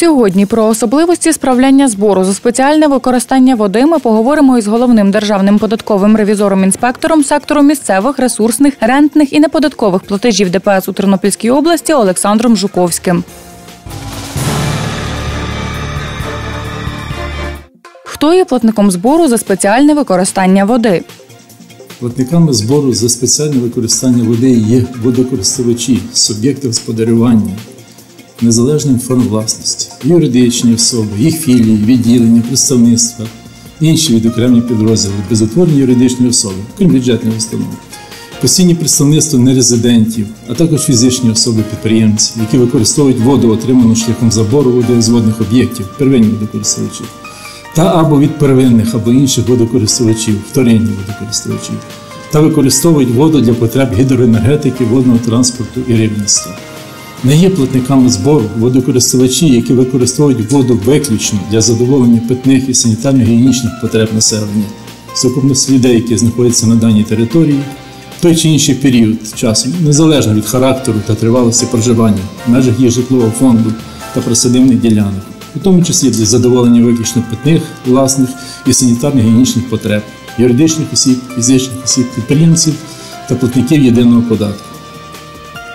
Сьогодні про особливості справляння збору за спеціальне використання води ми поговоримо із головним державним податковим ревізором-інспектором сектору місцевих, ресурсних, рентних і неподаткових платежів ДПС у Тернопільській області Олександром Жуковським. Хто є платником збору за спеціальне використання води? Платниками збору за спеціальне використання води є водокористувачі, суб'єкти господарювання, незалежної форм власності, юридичні особи, їх філії, відділення, представництва, інші відокремлені підрозділи, безутворені юридичні особи, крім бюджетних установ, постійні представництва нерезидентів, а також фізичні особи-підприємці, які використовують воду, отриману шляхом забору води об'єктів, первинні водокористувачі, та або від первинних або інших водокористувачів, вторинні водокористувачів, та використовують воду для потреб гідроенергетики, водного транспорту і рибництва. Не є платниками збору водокористувачі, які використовують воду виключно для задоволення питних і санітарно-гігієнічних потреб населення, сукупності людей, які знаходяться на даній території, той чи інший період часу, незалежно від характеру та тривалості проживання в межах їх житлового фонду та присадибних ділянок, у тому числі для задоволення виключно питних, власних і санітарно-гігієнічних потреб, юридичних осіб, фізичних осіб, підприємців та платників єдиного податку.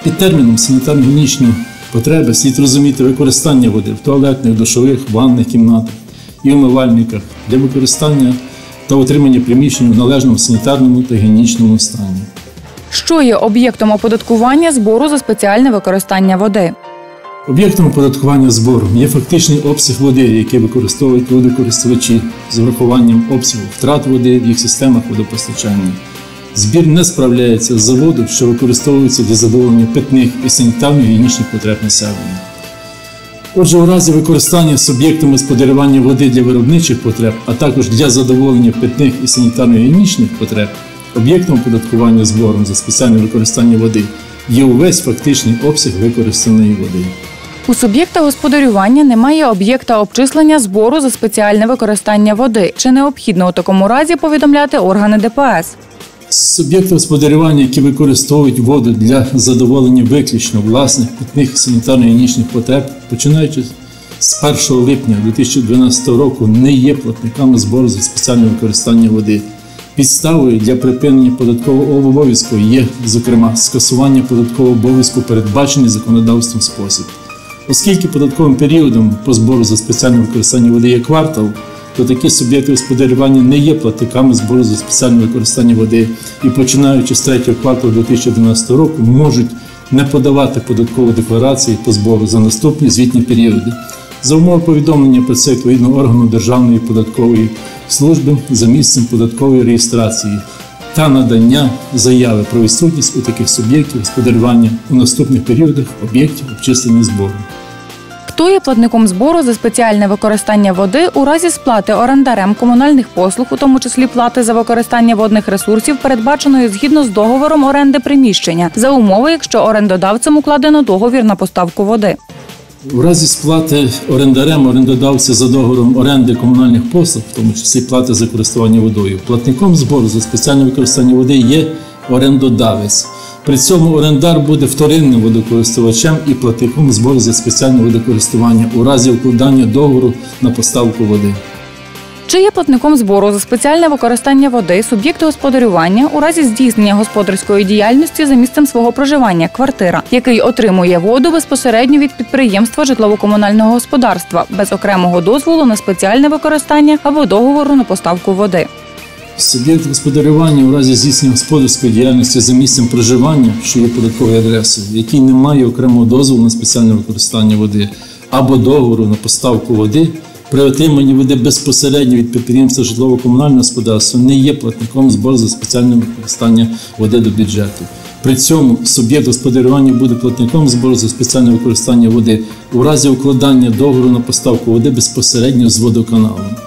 Під терміном санітарно-гігієнічні потреби слід розуміти використання води в туалетних, душових, ванних кімнатах і умивальниках для використання та отримання приміщень в належному санітарному та гігієнічному стані. Що є об'єктом оподаткування збору за спеціальне використання води? Об'єктом оподаткування збору є фактичний обсяг води, який використовують водокористувачі з врахуванням обсягу втрат води в їх системах водопостачання. Збір не справляється з заводу, що використовується для задоволення питних і санітарно-гігієнічних потреб населення. Отже, у разі використання суб'єктами господарювання води для виробничих потреб, а також для задоволення питних і санітарно-гігієнічних потреб, об'єктом оподаткування збором за спеціальне використання води є увесь фактичний обсяг використаної води. У суб'єкта господарювання немає об'єкта обчислення збору за спеціальне використання води. Чи необхідно у такому разі повідомляти органи ДПС? Суб'єкти господарювання, які використовують воду для задоволення виключно власних питних санітарно-гігієнічних потреб, починаючи з 1 липня 2012 року, не є платниками збору за спеціальне використання води. Підставою для припинення податкового обов'язку є, зокрема, скасування податкового обов'язку, передбачений законодавством спосіб. Оскільки податковим періодом по збору за спеціальне використання води є квартал, то такі суб'єкти господарювання не є платниками збору за спеціальне використання води і, починаючи з 3 кварталу 2012 року, можуть не подавати податкові декларації по збору за наступні звітні періоди. За умови повідомлення про це відповідного органу Державної податкової служби за місцем податкової реєстрації та надання заяви про відсутність у таких суб'єктів господарювання у наступних періодах об'єктів обчислення збору. Хто є платником збору за спеціальне використання води у разі сплати орендарем комунальних послуг, у тому числі плати за використання водних ресурсів, передбаченої згідно з договором оренди приміщення, за умови, якщо орендодавцем укладено договір на поставку води? У разі сплати орендарем орендодавця за договором оренди комунальних послуг, в тому числі плати за користування водою, платником збору за спеціальне використання води є орендодавець. При цьому орендар буде вторинним водокористувачем і платником збору за спеціальне водокористування у разі укладання договору на поставку води. Чи є платником збору за спеціальне використання води суб'єкти господарювання у разі здійснення господарської діяльності за місцем свого проживання квартира, який отримує воду безпосередньо від підприємства житлово-комунального господарства без окремого дозволу на спеціальне використання або договору на поставку води? Суб'єкт господарювання у разі здійснення господарської діяльності за місцем проживання, що є податковою адресою, який не має окремого дозволу на спеціальне використання води або договору на поставку води, при отриманні води безпосередньо від підприємства житлово-комунального господарства не є платником збору за спеціальне використання води до бюджету. При цьому суб'єкт господарювання буде платником збору за спеціальне використання води у разі укладання договору на поставку води безпосередньо з водоканалом.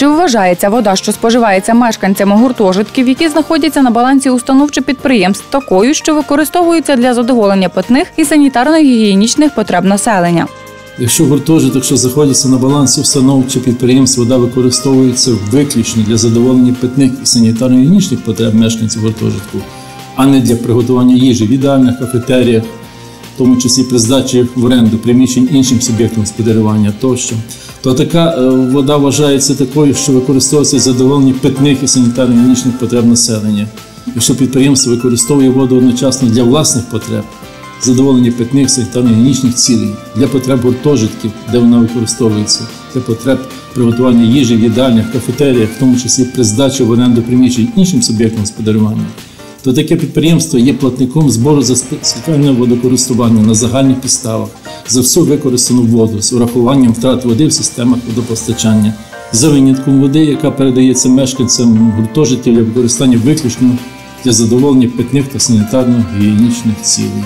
Чи вважається вода, що споживається мешканцями гуртожитків, які знаходяться на балансі установ чи підприємств, такою, що використовується для задоволення питних і санітарно-гігієнічних потреб населення? Якщо гуртожиток, що знаходиться на балансі установ чи підприємств, вода використовується виключно для задоволення питних і санітарно-гігієнічних потреб мешканців гуртожитку, а не для приготування їжі в ідеальних кафетеріях, тому числі при здачі в оренду приміщень іншим суб'єктам господарювання тощо, то така е, вода вважається такою, що використовується в задоволенні питних і санітарно-гігієнічних потреб населення. Якщо підприємство використовує воду одночасно для власних потреб, задоволення питних санітарно-гігієнічних цілей, для потреб гуртожитків, де вона використовується, для потреб приготування їжі в їдальнях, кафетеріях, в тому числі при здачі в оренду приміщень іншим суб'єктам господарювання, то таке підприємство є платником збору за спеціальне водокористування на загальних підставах за всю використану воду з урахуванням втрат води в системах водопостачання, за винятком води, яка передається мешканцям гуртожитків для використання виключно для задоволення питних та санітарно-гігієнічних цілей.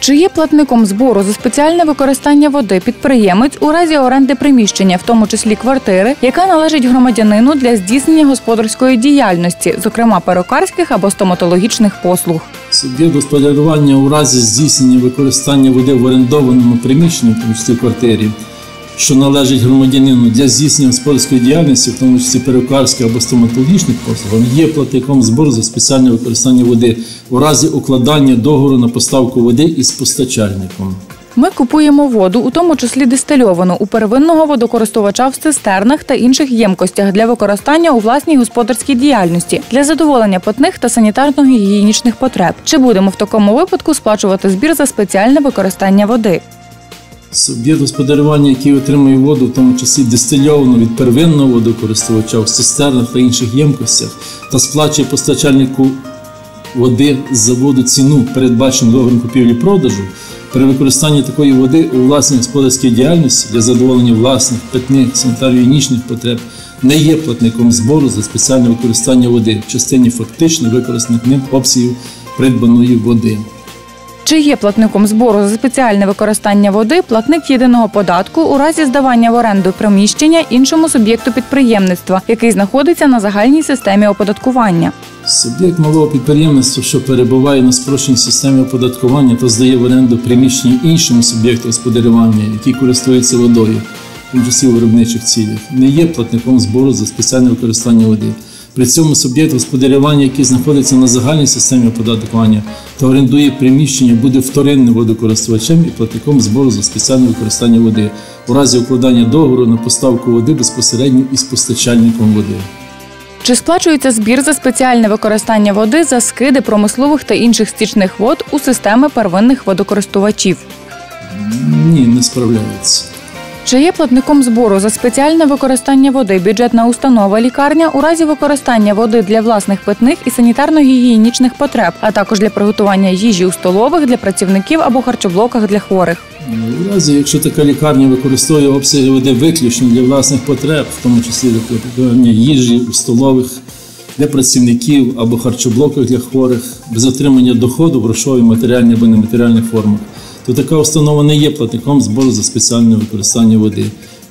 Чи є платником збору за спеціальне використання води підприємець у разі оренди приміщення, в тому числі квартири, яка належить громадянину для здійснення господарської діяльності, зокрема перукарських або стоматологічних послуг? Суб'єкт господарювання у разі здійснення використання води в орендованому приміщенні, в тому числі квартирі, що належить громадянину для здійснення господарської діяльності, в тому числі перукарських або стоматологічних послуг, є платником збору за спеціальне використання води у разі укладання договору на поставку води із постачальником. Ми купуємо воду, у тому числі дистильовану, у первинного водокористувача в цистернах та інших ємкостях для використання у власній господарській діяльності для задоволення питних та санітарно-гігієнічних потреб. Чи будемо в такому випадку сплачувати збір за спеціальне використання води? Суб'єкт господарювання, який отримує воду, в тому числі дистильовану від первинного водокористувача в цистернах та інших ємкостях, та сплачує постачальнику води за воду ціну, передбачену договором купівлі-продажу, при використанні такої води у власній господарській діяльності для задоволення власних питних санітарно-гігієнічних потреб не є платником збору за спеціальне використання води в частині фактично використаних ним обсягів придбаної води. Чи є платником збору за спеціальне використання води платник єдиного податку у разі здавання в оренду приміщення іншому суб'єкту підприємництва, який знаходиться на загальній системі оподаткування? Суб'єкт малого підприємництва, що перебуває на спрощеній системі оподаткування та здає в оренду приміщення іншому суб'єкту господарювання, який користується водою, в тому числі у виробничих цілях, не є платником збору за спеціальне використання води. При цьому суб'єкт господарювання, який знаходиться на загальній системі оподаткування та орендує приміщення, буде вторинним водокористувачем і платником збору за спеціальне використання води у разі укладання договору на поставку води безпосередньо із постачальником води. Чи сплачується збір за спеціальне використання води за скиди промислових та інших стічних вод у системи первинних водокористувачів? Ні, не справляється. Чи є платником збору за спеціальне використання води бюджетна установа лікарня у разі використання води для власних питних і санітарно-гігієнічних потреб, а також для приготування їжі у столових для працівників або харчоблоках для хворих? У разі, якщо така лікарня використовує обсяги води виключно для власних потреб, в тому числі для приготування їжі у столових для працівників або харчоблоках для хворих, без отримання доходу в грошовій, матеріальній або нематеріальних формах, то така установа не є платником збору за спеціальне використання води.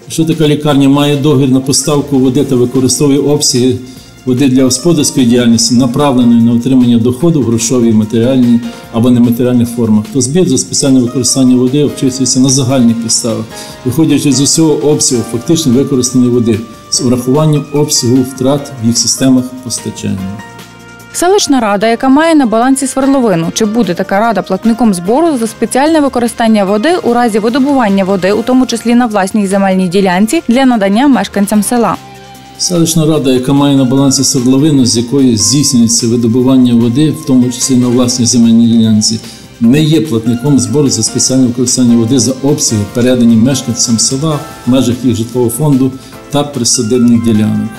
Якщо така лікарня має договір на поставку води та використовує обсяги води для господарської діяльності, направленої на отримання доходу в грошовій, матеріальній або нематеріальних формах, то збір за спеціальне використання води обчислюється на загальних підставах, виходячи з усього обсягу фактично використаної води з урахуванням обсягу втрат в їх системах постачання. Селищна рада, яка має на балансі свердловину, чи буде така рада платником збору за спеціальне використання води у разі видобування води, у тому числі на власній земельній ділянці, для надання мешканцям села? Селищна рада, яка має на балансі свердловину, з якої здійснюється видобування води, в тому числі на власній земельній ділянці, не є платником збору за спеціальне використання води за обсяги, передані мешканцям села в межах їх житлового фонду та присадибних ділянок.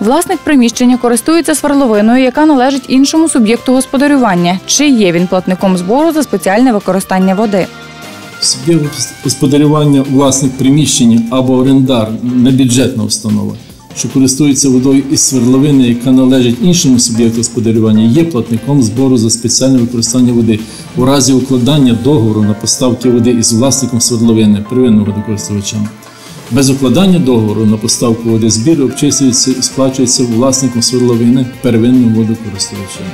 Власник приміщення користується сверловиною, яка належить іншому суб'єкту господарювання. Чи є він платником збору за спеціальне використання води? Суб'єкт господарювання власник приміщення або орендар небюджетна установа, що користується водою із свердловини, яка належить іншому суб'єкту господарювання, є платником збору за спеціальне використання води у разі укладання договору на поставки води із власником свердловини первинного водокористувачем. Без укладання договору на поставку води збір обчислюється і сплачується власником свердловини первинним водокористувачем.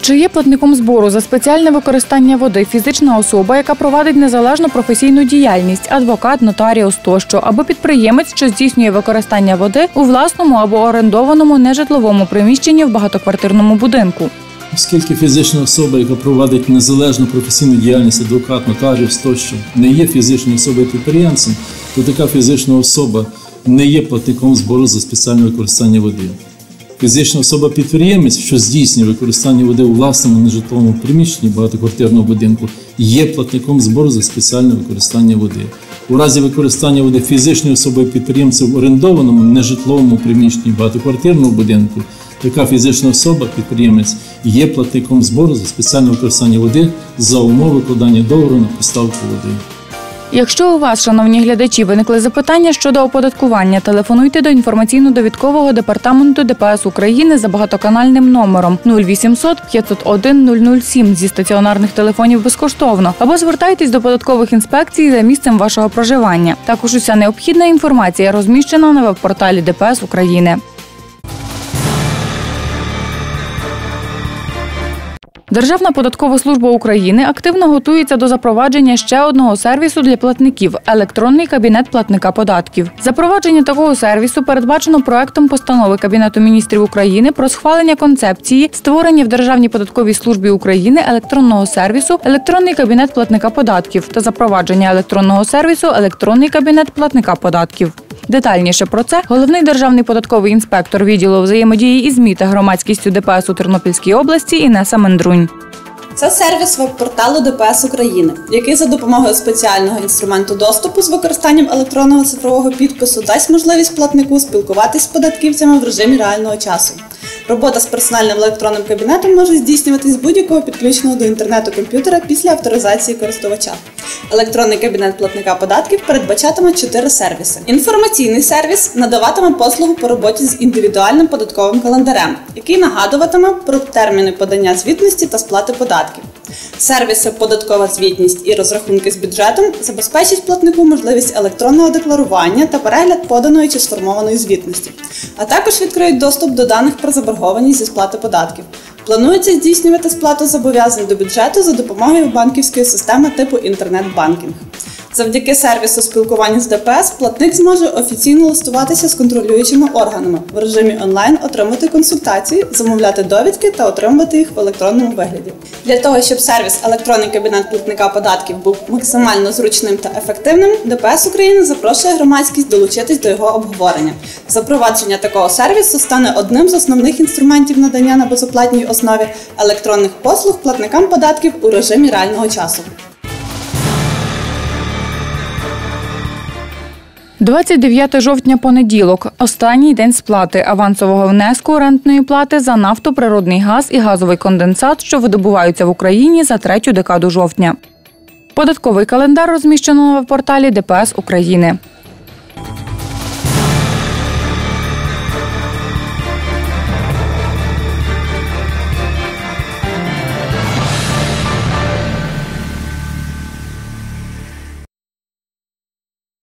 Чи є платником збору за спеціальне використання води фізична особа, яка провадить незалежну професійну діяльність, адвокат, нотаріус тощо, або підприємець, що здійснює використання води у власному або орендованому нежитловому приміщенні в багатоквартирному будинку? Оскільки фізична особа, яка проводить незалежну професійну діяльність, адвокат, нотаріус тощо, не є фізичною особою підприємцем, то така фізична особа не є платником збору за спеціальне використання води. Фізична особа-підприємець, що здійснює використання води у власному нежитловому приміщенні багатоквартирного будинку, є платником збору за спеціальне використання води. У разі використання води фізичною особою підприємцем в орендованому нежитловому приміщенні багатоквартирного будинку, така фізична особа, підприємець, є платником збору за спеціальне використання води за умови викладання договору на поставку води. Якщо у вас, шановні глядачі, виникли запитання щодо оподаткування, телефонуйте до інформаційно-довідкового департаменту ДПС України за багатоканальним номером 0800 501 007 зі стаціонарних телефонів безкоштовно або звертайтесь до податкових інспекцій за місцем вашого проживання. Також уся необхідна інформація розміщена на веб-порталі ДПС України. Державна податкова служба України активно готується до запровадження ще одного сервісу для платників електронний кабінет платника податків. Запровадження такого сервісу передбачено проектом постанови Кабінету міністрів України про схвалення концепції створення в Державній податковій службі України електронного сервісу електронний кабінет платника податків та запровадження електронного сервісу електронний кабінет платника податків. Детальніше про це головний державний податковий інспектор відділу взаємодії із ЗМІ та громадськістю ДПС у Тернопільській області Інеса Мендрунь. Це сервіс веб-порталу ДПС України, який за допомогою спеціального інструменту доступу з використанням електронного цифрового підпису дасть можливість платнику спілкуватись з податківцями в режимі реального часу. Робота з персональним електронним кабінетом може здійснюватись з будь-якого підключеного до інтернету комп'ютера після авторизації користувача. Електронний кабінет платника податків передбачатиме чотири сервіси. Інформаційний сервіс надаватиме послугу по роботі з індивідуальним податковим календарем, який нагадуватиме про терміни подання звітності та сплати податків. Сервіси податкова звітність і розрахунки з бюджетом забезпечать платнику можливість електронного декларування та перегляд поданої чи сформованої звітності, а також відкриють доступ до даних про заборгованість зі сплати податків. Планується здійснювати сплату зобов'язань до бюджету за допомогою банківської системи типу інтернет-банкінг. Завдяки сервісу спілкування з ДПС платник зможе офіційно листуватися з контролюючими органами в режимі онлайн, отримати консультації, замовляти довідки та отримувати їх в електронному вигляді. Для того щоб сервіс електронний кабінет платника податків був максимально зручним та ефективним, ДПС України запрошує громадськість долучитись до його обговорення. Запровадження такого сервісу стане одним з основних інструментів надання на безоплатній основі електронних послуг платникам податків у режимі реального часу. 29 жовтня понеділок. Останній день сплати авансового внеску рентної плати за нафту, природний газ і газовий конденсат, що видобуваються в Україні за третю декаду жовтня. Податковий календар розміщено на порталі ДПС України.